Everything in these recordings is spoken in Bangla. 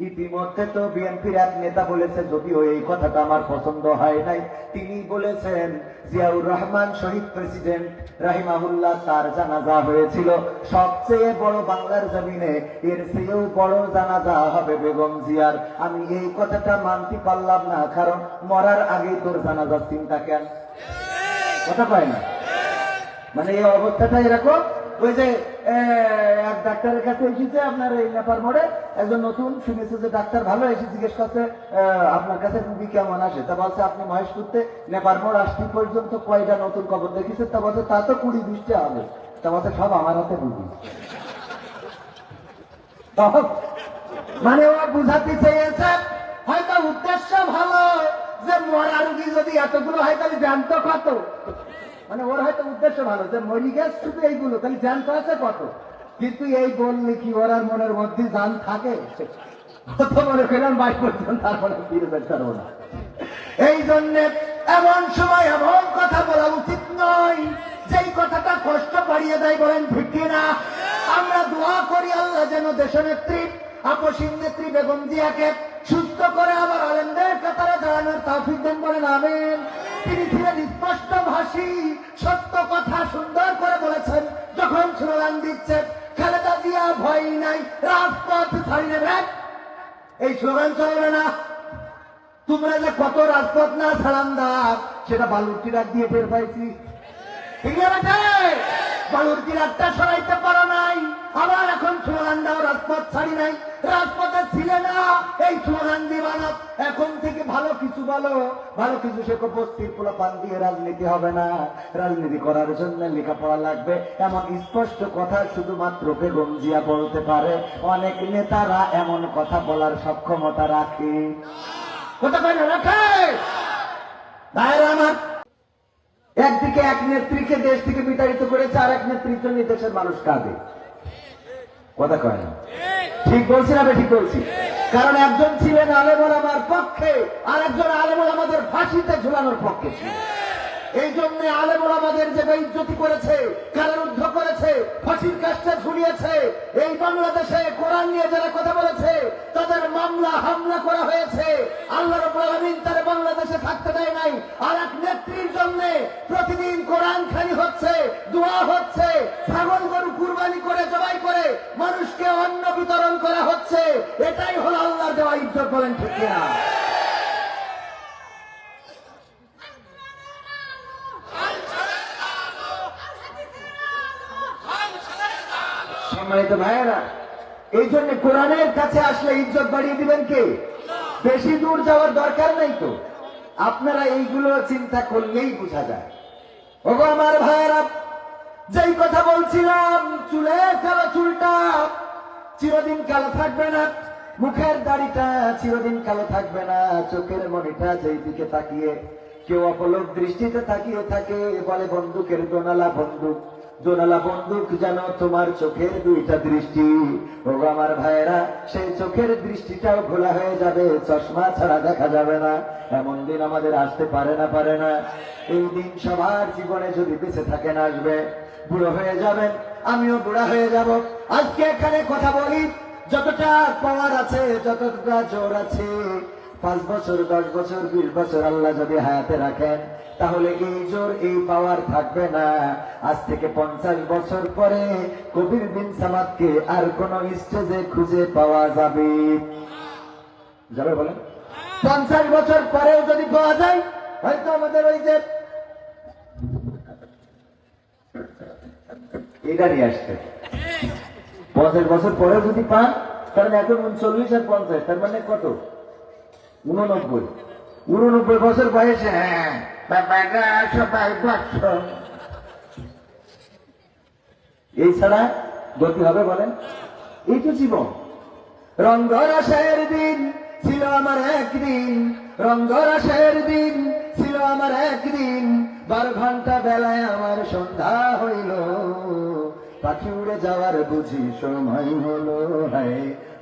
ইতিমধ্যে তো বিএনপির এক নেতা বলেছে, যদিও এই কথাটা আমার পছন্দ হয় নাই, তিনি বলেছেন, জিয়াউর রহমান শহীদ প্রেসিডেন্ট রাহিমাহুল্লাহ তার জানাজা হয়েছিল। সবচেয়ে বড় বাংলার জমিনে এর চেয়েও বড় জানাজা হবে বেগম জিয়ার। আমি এই কথাটা মানতে পারলাম না, কারণ মরার আগেই তোর জানাজার চিন্তা কেন? কথা পায় না। মানে এই অবস্থাটা এরকম, ওই যে এক ডাক্তারের কাছে এসেছে আপনার এই নেপার মোড়ে। একজন নতুন শুনেছে যে ডাক্তার ভালো, এসে জিজ্ঞেস করছে আপনার কাছে রুগী কেমন আসে তা বলছে, আপনি মহেশপুরতে নেপার মোড় আসতে পর্যন্ত কয়টা নতুন তা বলছে, তা তো কুড়ি বিশটা হবে। তা বলছে, সব আমার হাতে রুগী। মানে ও বুঝাতে চেয়েছে, হয়তো উদ্দেশ্য ভালো যে মরা রুগী যদি এতগুলো হয়, তাহলে জানতো কত? মানে ওর হয়তো উদ্দেশ্য ভালো যে মরি শুধু এইগুলো তাহলে জ্যান্ত আছে কত? কিন্তু এই বললে কি ওরার মনের মধ্যে জান থাকে? মনে পর্যন্ত তারপরে ফিরে না। এই এমন সময় এমন কথা বলা উচিত নয়, যেই কথাটা কষ্ট বাড়িয়ে দেয় বলেন, ঠিক না? আমরা দোয়া করি আল্লাহ যেন দেশনেত্রী, আপসীন নেত্রী বেগম জিয়াকে সুস্থ করে আবার আলেমদের কাতারে দাঁড়ানোর তাফিক দেন বলেন, আমেন। তিনি ছিলেন স্পষ্ট ভাষী সত্য কথা সুন্দর করে বলেছেন। যখন স্লোগান দিচ্ছে খালেদা জিয়া ভয় নাই, রাজপথ ছাড়ি নেবেন এই স্লোগান চলবে না। তোমরা যে কত রাজপথ না ছাড়ান দাগ সেটা বালুর টিরাক দিয়ে টের পাইছি। ঠিক আছে বালুর টিরাকটা সরাইতে পারো নাই, আবার এখন স্লোগান দাও, রাজপথ ছাড়ি নাই, রাজপথে ছিলে না। এই স্লোগান দিবা না এখন থেকে ভালো কিছু বলো। ভালো কিছু শেখো বস্তির পোলা পান দিয়ে রাজনীতি হবে না। রাজনীতি করার জন্য লেখাপড়া লাগবে। এমন স্পষ্ট কথা শুধুমাত্র বেগম জিয়া বলতে পারে। অনেক নেতারা এমন কথা বলার সক্ষমতা রাখে। একদিকে এক নেত্রীকে দেশ থেকে বিতাড়িত করেছে আর এক নেত্রীর জন্য দেশের মানুষ কাঁদে। কথা কয় না। ঠিক বলছি না ঠিক বলছি। কারণ একজন ছিলেন আলেমুল আমার পক্ষে আর একজন আলেমুল আমাদের ফাঁসিতে ঝুলানোর পক্ষে ছিল এই জন্য আলেমর আমাদের যে বেইজ্জতি করেছে কারারুদ্ধ করেছে, ফাঁসির কাজটা ঝুলিয়েছে, এই বাংলাদেশে কোরআন নিয়ে যারা কথা বলেছে, তাদের মামলা, হামলা করা হয়েছে। আল্লাহ রাব্বুল তারা বাংলাদেশে থাকতে দেয় নাই। আর এক নেত্রীর জন্য প্রতিদিন কোরআন খানি হচ্ছে, দোয়া হচ্ছে, ছাগল গরু কুরবানি করে, জবাই করে, মানুষকে অন্ন বিতরণ করা হচ্ছে। এটাই হলো আল্লাহর দেওয়া ইজ্জত, বলেন ঠিক কিনা? সম্মানিত ভাইয়েরা, এই জন্য কোরআনের কাছে আসলে ইজ্জত বাড়িয়ে দিবেন কে? বেশি দূর যাওয়ার দরকার নেই তো। আপনারা এইগুলো চিন্তা করলেই বোঝা যায়। ওগো আমার ভাইয়েরা, যেই কথা বলছিলাম, চুলের কালো চুলটা চিরদিন কালো থাকবে না, মুখের দাড়িটা চিরদিন কালো থাকবে না, চোখের মনিটা যেই দিকে তাকিয়ে, কেউ অপলক দৃষ্টিতে তাকিয়ে থাকে, বলে বন্দুকের দোনালা বন্দুক। জোনালা বন্দুক যেন তোমার চোখের দুইটা দৃষ্টি। ও আমার ভাইয়েরা, সেই চোখের দৃষ্টিটাও খোলা হয়ে যাবে, চশমা ছাড়া দেখা যাবে না। এমন দিন আমাদের আসতে পারে না পারে না। এই দিন সবার জীবনে যদি বেঁচে থাকেন, আসবে। বুড়ো হয়ে যাবেন, আমিও বুড়া হয়ে যাব। আজকে এখানে কথা বলি, যতটা পাওয়ার আছে, যতটা জোর আছে। পাঁচ বছর, দশ বছর, বিশ বছর আল্লাহ যদি হায়াতে রাখেন, তাহলে এই জোর, এই পাওয়ার থাকবে না। আজ থেকে পঞ্চাশ বছর পরে কবির বিন সামাদকে আর কোন স্টেজে খুঁজে পাওয়া যাবে। যাবে বলেন? পঞ্চাশ বছর পরেও যদি পাওয়া যায়, হয়তো আমাদের ওই যে এটা নিয়ে আসতে। পঞ্চাশ বছর পরেও যদি পান কারণ এখন উনচল্লিশ আর পঞ্চাশ, তার মানে কত? উননব্বই। উননব্বই বছর বয়সে হ্যাঁ এই ছাড়া গতি হবে বলেন? এই তো জীবন। রঙ্গরাসের দিন ছিল আমার একদিন। রঙ্গরাসের দিন ছিল আমার একদিন। বারো ঘণ্টা বেলায় আমার সন্ধ্যা হইল। পাখি উড়ে যাওয়ার বুঝি সময় হলো, হায়।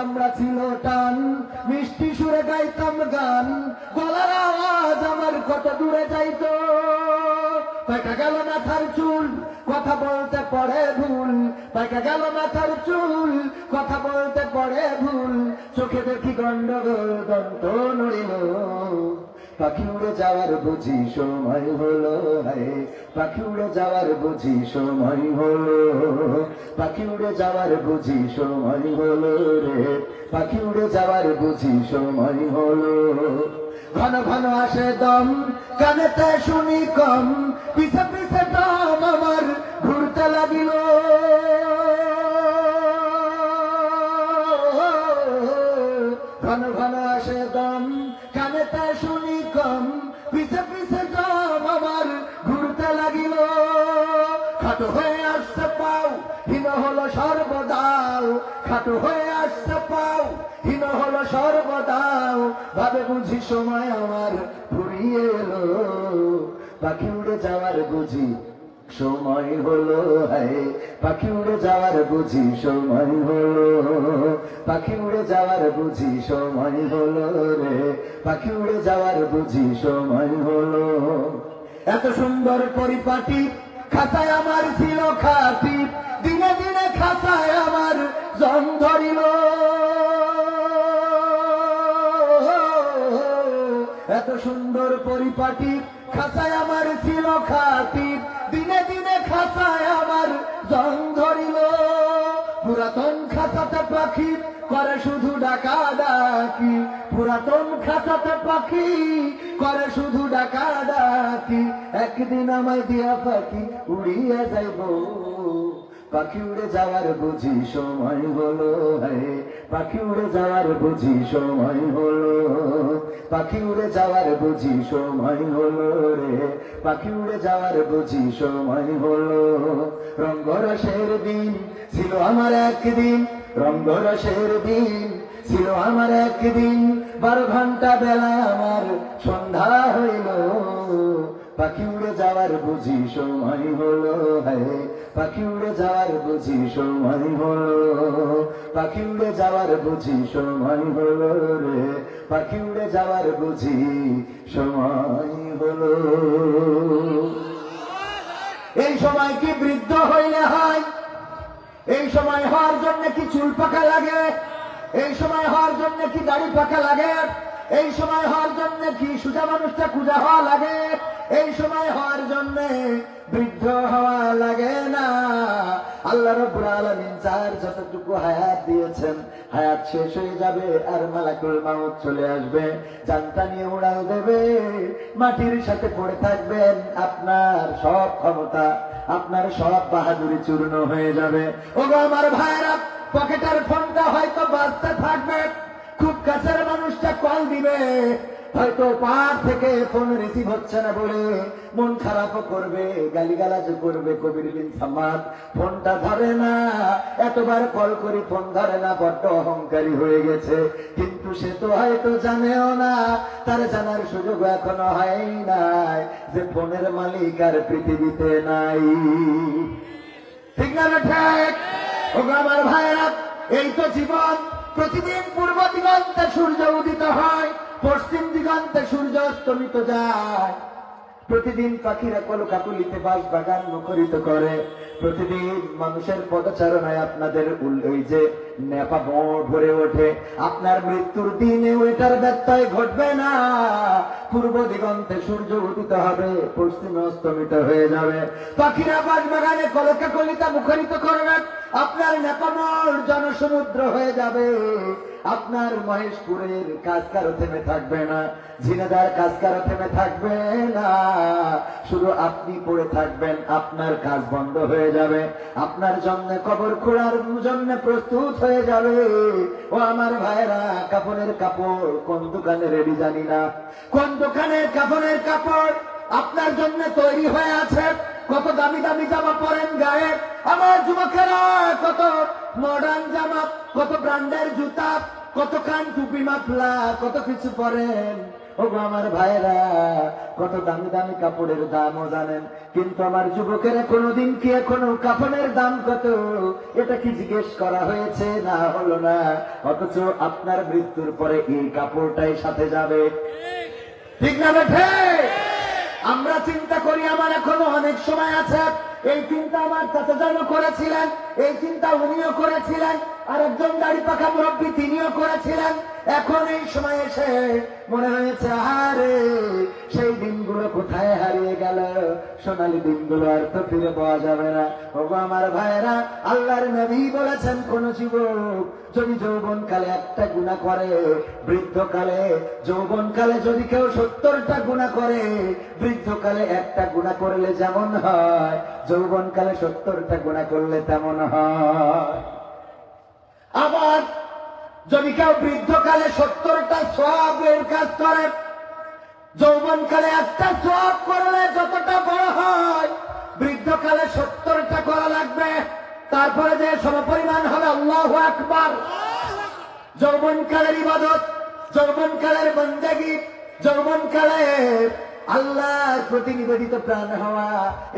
চামড়া ছিল টান। মিষ্টি সুরে গাইতাম গান। গলার আওয়াজ আমার কত দূরে যাইত। পাকা গেল মাথার চুল, কথা বলতে পড়ে ভুল। পাকা গেল মাথার চুল, কথা বলতে পড়ে ভুল। চোখে দেখি গন্ডগোল দন্ত নড়িল। পাখি উড়ে যাওয়ার বুঝি সময় হলো হায় পাখি উড়ে যাওয়ার বুঝি সময় হলো। পাখি উড়ে যাওয়ার বুঝি সময় হলো রে পাখি উড়ে যাওয়ার বুঝি সময় হলো। ঘন ঘন আসে দম, কানেতে শুনি কম, পিছে পিছে দম আমার ঘুরতে লাগিল। হলো সর্বদাও ভাবে বুঝি সময় আমার ফুরিয়ে এলো। পাখি উড়ে যাওয়ার বুঝি সময় হলো, হায়। পাখি উড়ে যাওয়ার বুঝি সময় হলো। পাখি উড়ে যাওয়ার বুঝি সময় হলো রে। পাখি উড়ে যাওয়ার বুঝি সময় হলো। এত সুন্দর পরিপাটি খাতায় আমার ছিল খাটি দিনে দিনে খাতায় আমার জং ধরিল। এত সুন্দর পরিপাটি খাসায় আমার ছিল খাটি। দিনে দিনে খাসায় আমার জং ধরিল। পুরাতন খাতাতে পাখি করে শুধু ডাকা ডাকি পুরাতন খাতাতে পাখি করে শুধু ডাকা ডাকি একদিন আমায় দিয়া পাখি উড়িয়ে যাইব। পাখি উড়ে যাওয়ার বুঝি সময় হলো হে। পাখি উড়ে যাওয়ার বুঝি সময় হলো পাখি উড়ে যাওয়ার বুঝি সময় হলো রে। পাখি উড়ে যাওয়ার বুঝি সময় হলো। রঙ্গরসের দিন ছিল আমার একদিন রঙ্গরসের দিন ছিল আমার একদিন। বারো ঘণ্টা বেলা আমার সন্ধ্যা হইল। পাখি উড়ে যাওয়ার বুঝি সময় হলো হায় পাখি উড়ে যাওয়ার বুঝি সময় হলো, পাখি উড়ে যাওয়ার বুঝি সময় হলো রে, পাখি উড়ে যাওয়ার বুঝি সময় হলো। এই সময় কি বৃদ্ধ হইলে হয়? এই সময় হওয়ার জন্য কি চুল পাকা লাগে? এই সময় হওয়ার জন্য কি দাড়ি পাকা লাগে? এই সময় হওয়ার জন্য কি সুজা মানুষটা কুজা হওয়া লাগে? এই সময় হওয়ার জন্য বৃদ্ধ হওয়া লাগে না। আল্লাহ রব্বুল আলামিন যার যতটুকু হায়াত দিয়েছেন, হায়াত শেষ হয়ে যাবে আর মালাকুল মাউত চলে আসবে। জানটা নিয়ে উড়াল দেবে, মাটির সাথে পড়ে থাকবেন, আপনার সব ক্ষমতা, আপনার সব বাহাদুরি চূর্ণ হয়ে যাবে। ওগো আমার ভাইরা পকেটের ফোনটা হয়তো বাঁচতে থাকবে, খুব কাছের মানুষটা কল দিবে। হয়তো পার থেকে ফোন রিসিভ হচ্ছে না বলে মন খারাপও করবে, গালিগালাজ করবে কবির বিন সামাদ। ফোনটা ধরে না, এতবার কল করি ফোন ধরে না, বড্ড অহংকারী হয়ে গেছে। কিন্তু সে তো হয়তো জানেও না, তার জানার সুযোগ এখনও হয় নাই যে ফোনের মালিক আর পৃথিবীতে নাই। ঠিক না ঠিক? আমার ভাইরা এই তো জীবন। প্রতিদিন পূর্ব দিগন্তে সূর্য উদিত হয়, পশ্চিম দিগন্তে সূর্য অস্তমিত যায়। প্রতিদিন পাখিরা কলকাকুলিতে বাস বাগান মুখরিত করে। প্রতিদিন মানুষের পদচারণায় আপনাদের ওই যে নেপা বড় ভরে ওঠে। আপনার মৃত্যুর দিনে ওইটার ব্যত্যয় ঘটবে না। পূর্ব দিগন্তে সূর্য উদিত হবে, পশ্চিমে অস্তমিত হয়ে যাবে। পাখিরা বাস বাগানে কলকাকলিতা মুখরিত করবে আপনার নেপামল জনসমুদ্র হয়ে যাবে। আপনার মহেশপুরের কাজ কারও থেমে থাকবে না। ঝিনেদার কাজ কারও থেমে থাকবে না। শুধু আপনি পড়ে থাকবেন, আপনার কাজ বন্ধ হয়ে যাবে। আপনার জন্য কবর খোঁড়ার জন্য প্রস্তুত হয়ে যাবে। ও আমার ভাইরা কাপড়ের কাপড় কোন দোকানে রেডি জানি না। কোন দোকানের কাপড়ের কাপড় আপনার জন্য তৈরি হয়ে আছে? কত দামি দামি জামা পরেন গায়ে? আমার যুবকেরা, কত মডার্ন জামা, কত ব্র্যান্ডের জুতা, কত কান টুপি মাফলা, কত কিছু পরেন। ও আমার ভাইরা কত দামি দামি কাপড়ের দামও জানেন। কিন্তু আমার যুবকেরা কোনোদিন কি এখনও কাপড়ের দাম কত? এটা কি জিজ্ঞেস করা হয়েছে? না, হলো না। অথচ আপনার মৃত্যুর পরে এই কাপড়টাই সাথে যাবে। ঠিক না বেঠে? আমরা চিন্তা করি, আমার এখনও অনেক সময় আছে। এই চিন্তা আমার চাচা যেন করেছিলেন, এই চিন্তা উনিও করেছিলেন আর একজন দাড়ি পাখা মুরব্বী তিনিও করেছিলেন। এখন এই সময় এসে মনে হয়েছে আরে সেই দিনগুলো কোথায় হারিয়ে গেল? সোনালি দিনগুলো আর তো ফিরে পাওয়া যাবে না। ওগো আমার ভাইরা আল্লাহর নবী বলেছেন কোন যুবক যদি যৌবনকালে একটা গুণা করে, বৃদ্ধকালে, যৌবনকালে যদি কেউ সত্তরটা গুণা করে, বৃদ্ধকালে একটা গুণা করলে যেমন হয়, যৌবনকালে সত্তরটা গুণা করলে তেমন হয়। আবার যদি কেউ বৃদ্ধকালে সত্তরটা সবের কাজ করে, যৌবনকালে একটা সব করলে যতটা বড় হয়, বৃদ্ধকালে সত্তরটা করা লাগবে, তারপরে যে সমপরিমাণ হবে আল্লাহ আকবার। যৌবনকালের ইবাদত, যৌবনকালের বন্দেগী, যৌবনকালে আল্লাহর প্রতি নিবেদিত প্রাণ হওয়া,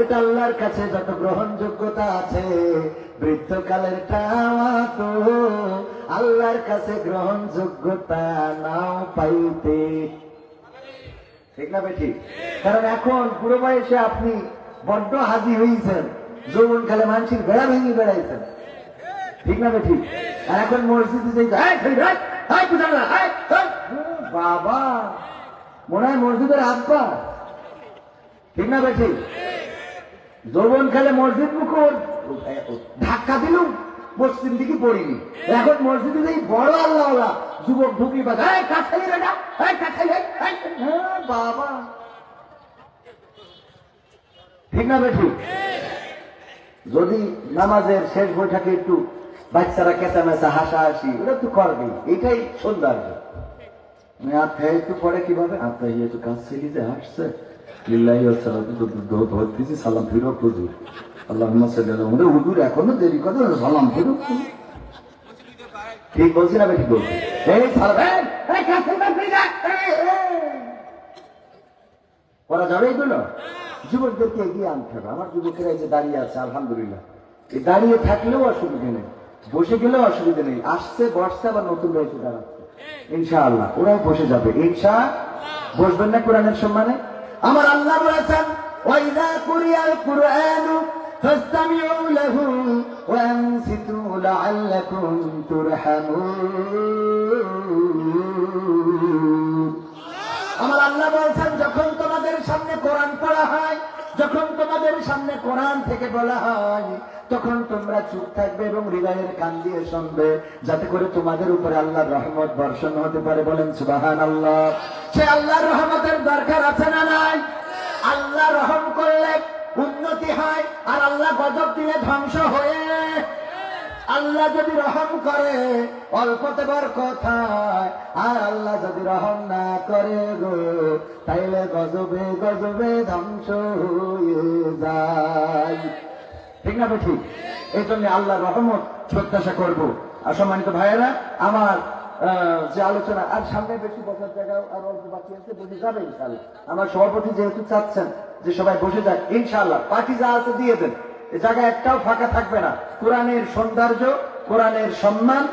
এটা আল্লাহর কাছে যত গ্রহণযোগ্যতা আছে বৃদ্ধকালের টাওয়া তো আল্লাহর কাছে গ্রহণযোগ্যতা নাও পাইতে। ঠিক না বেঠি? কারণ এখন পুরো বয়সে আপনি বড্ড হাজি হয়েছেন যৌবনকালে মানুষের বেড়া ভেঙে বেড়াইছেন। ঠিক না বেঠি? আর এখন মসজিদে। বাবা, মনে হয় মসজিদের আব্বা। ঠিক না বেঠি? যৌবন খেলে মসজিদ মুখো ধাক্কা দিলুম। পশ্চিম দিকে পড়িনি। এখন মসজিদে যাই বড় আল্লাহ যুবক ঢুকি বা এই কাছাই রে এই কাছাই এই, এই, হ্যাঁ, বাবা। ঠিক না বেঠি? যদি নামাজের শেষ বৈঠকে একটু বাচ্চারা কেঁচামেচা হাসাহাসি ওটা তো করবে এটাই সৌন্দর্য। মানে আত্মা একটু পরে কীভাবে? আত্মা তো কাজ ছেলে যে হাসছে লিল্লাহি সালাম ফিরো হুজুর। আল্লাহ এখনও দেরি সালাম ঠিক বলছি না ঠিক বলছি। করা যাবে এগুলো? যুবকদেরকে এগিয়ে আনতে হবে। আমার যুবকেরা এই যে দাঁড়িয়ে আছে, আলহামদুলিল্লাহ। এই দাঁড়িয়ে থাকলেও অসুবিধে নেই। বসে গেলেও অসুবিধা নেই। আসছে, বসছে, আবার নতুন রয়েছে দাঁড়াচ্ছে। ইনশাআল্লাহ, ওরাও বসে যাবে। ইনশা, বসবেন না কোরআনের সম্মানে? আমার আল্লাহ বলেছেন ওয়াইদা কুরিয়াল কুরআন فاستمعوا له وانصتوا لعلكم ترحمون আমার আল্লাহ বলছেন যখন তোমাদের সামনে কোরআন পড়া হয় যখন তোমাদের সামনে কোরআন থেকে বলা হয় তখন তোমরা চুপ থাকবে এবং হৃদয়ের কান দিয়ে শুনবে যাতে করে তোমাদের উপরে আল্লাহর রহমত বর্ষণ হতে পারে বলেন সুবাহান আল্লাহ সে আল্লাহর রহমতের দরকার আছে না নাই আল্লাহ রহম করলে উন্নতি হয় আর আল্লাহ গজব দিলে ধ্বংস হয়ে। আল্লাহ যদি রহম করে, অল্পতে বরকত হয়। আর আল্লাহ যদি রহম না করে গো, তাইলে গজবে গজবে ধ্বংস হয়ে যায়। ঠিক না ঠিক এই জন্য আল্লাহ রহমত, প্রত্যাশা করব। আর সম্মানিত ভাইয়েরা, আমার যে আলোচনা, আর সামনে বেশি বসার জায়গা আর অল্প বাকি আছে, বসে যাবে ইনশাল্লাহ আমার সভাপতি যেহেতু চাচ্ছেন যে সবাই বসে যাক ইনশাল্লাহ বাকি যা আছে দিয়ে দেন। এ জায়গা একটাও ফাঁকা থাকবে না। কোরআনের সৌন্দর্য, কোরআনের সম্মান,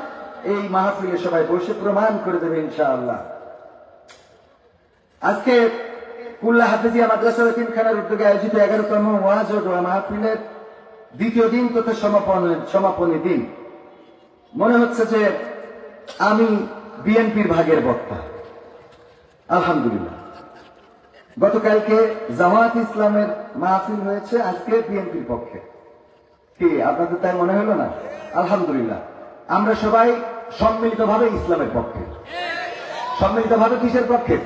এই মাহফিলে সবাই বসে প্রমাণ করে দেবে ইনশাআল্লাহ। আজকে কুল্লা হাফিজিয়া মাদ্রাসা তিনখানার উদ্যোগে আয়োজিত এগারোতম ওয়াজ মাহফিলের দ্বিতীয় দিন তথা সমাপনের সমাপনী দিন। মনে হচ্ছে যে আমি বিএনপির ভাগের বক্তা। আলহামদুলিল্লাহ। গতকালকে জামায়াত ইসলামের মাহফিল হয়েছে আজকে বিএনপির পক্ষে। কি আপনাদের তাই মনে হলো না? আলহামদুলিল্লাহ। আমরা সবাই সম্মিলিতভাবে ইসলামের পক্ষে। সম্মিলিতভাবে কিসের পক্ষে?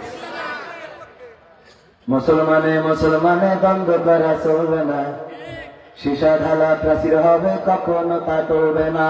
মুসলমানে মুসলমানে দ্বন্দ্ব করা চলবে না। সীসা ঢালা প্রাচীর হবে, কখনো তা টলবে না।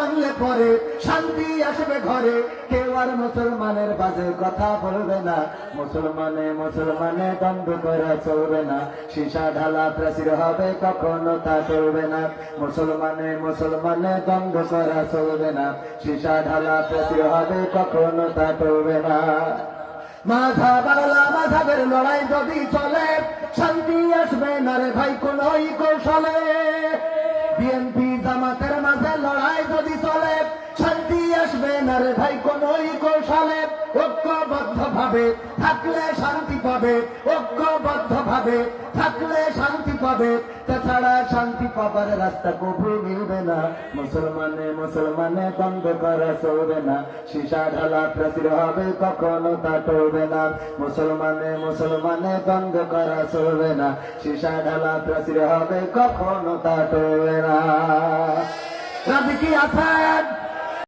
পরে শান্তি আসবে ঘরে। কেউ আর মুসলমানের বাজে কথা বলবে না। মুসলমানে মুসলমানে দ্বন্দ্ব করা চলবে না। সীসা ঢালা প্রাচীর হবে কখনো তা চলবে না। মুসলমানে মুসলমানে দ্বন্দ্ব করা চলবে না। সীসা ঢালা প্রাচীর হবে কখনো তা চলবে না। মাঝা বাংলা মাঝাবের লড়াই যদি চলে, শান্তি আসবে না রে ভাই কোন কৌশলে। বিএনপি জামাতের মাঝে লড়াই যদি না রে ভাই, কোন কৌশলে ঐক্যবদ্ধ ভাবে থাকলে শান্তি পাবে ঐক্যবদ্ধ ভাবে থাকলে শান্তি পাবে। তাছাড়া শান্তি পাবার রাস্তা কবু মিলবে না। মুসলমানে মুসলমানে দ্বন্দ্ব করা চলবে না। সীসা ঢালা প্রাচীর হবে, কখনো তা টলবে না। মুসলমানে মুসলমানে দ্বন্দ্ব করা চলবে না। সীসা ঢালা প্রাচীর হবে, কখনো তা টলবে না। রাজি কি আছেন